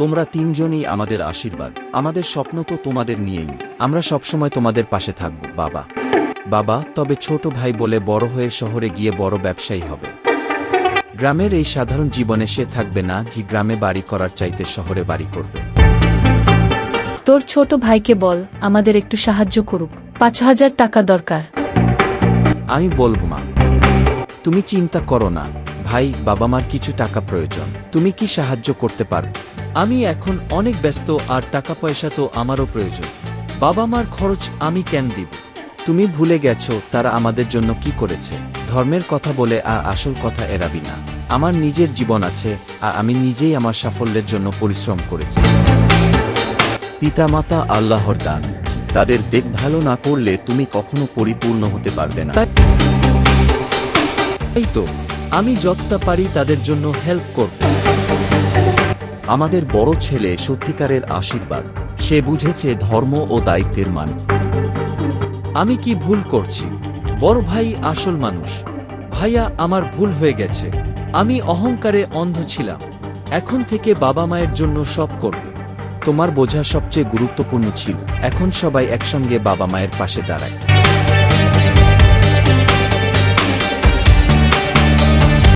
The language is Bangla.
তোমরা তিনজনই আমাদের আশীর্বাদ। আমাদের স্বপ্ন তো তোমাদের নিয়েই। আমরা সবসময় তোমাদের পাশে থাকব বাবা। বাবা তবে ছোট ভাই বলে বড় হয়ে শহরে গিয়ে বড় ব্যবসায়ী হবে। গ্রামের এই সাধারণ জীবনে সে থাকবে না কি গ্রামে বাড়ি করার চাইতে শহরে বাড়ি করবে। তোর ছোট ভাইকে বল আমাদের একটু সাহায্য করুক। পাঁচ হাজার টাকা দরকার। আমি বলব মা। তুমি চিন্তা করো না। ভাই বাবা মার কিছু টাকা প্রয়োজন। তুমি কি সাহায্য করতে পারবে আমি এখন অনেক ব্যস্ত আর টাকা পয়সা তো আমারও প্রয়োজন। বাবা মার খরচ আমি কেন দিব? তুমি ভুলে গেছো তারা আমাদের জন্য কি করেছে। ধর্মের কথা বলে আর আসল কথা এড়াবি না। আমার নিজের জীবন আছে আর আমি নিজেই আমার সাফল্যের জন্য পরিশ্রম করেছি। পিতামাতা আল্লাহর দান। তাদের দেখভাল না করলে তুমি কখনো পরিপূর্ণ হতে পারবে না। এই তো, আমি যতটা পারি তাদের জন্য হেল্প করব। আমাদের বড় ছেলে সত্যিকারের আশীর্বাদ। সে বুঝেছে ধর্ম ও দায়িত্বের মান। আমি কি ভুল করছি? বড় ভাই আসল মানুষ। ভাইয়া, আমার ভুল হয়ে গেছে। আমি অহংকারে অন্ধ ছিলাম। এখন থেকে বাবা মায়ের জন্য সব করব। তোমার বোঝা সবচেয়ে গুরুত্বপূর্ণ ছিল। এখন সবাই একসঙ্গে বাবা মায়ের পাশে দাঁড়ায়।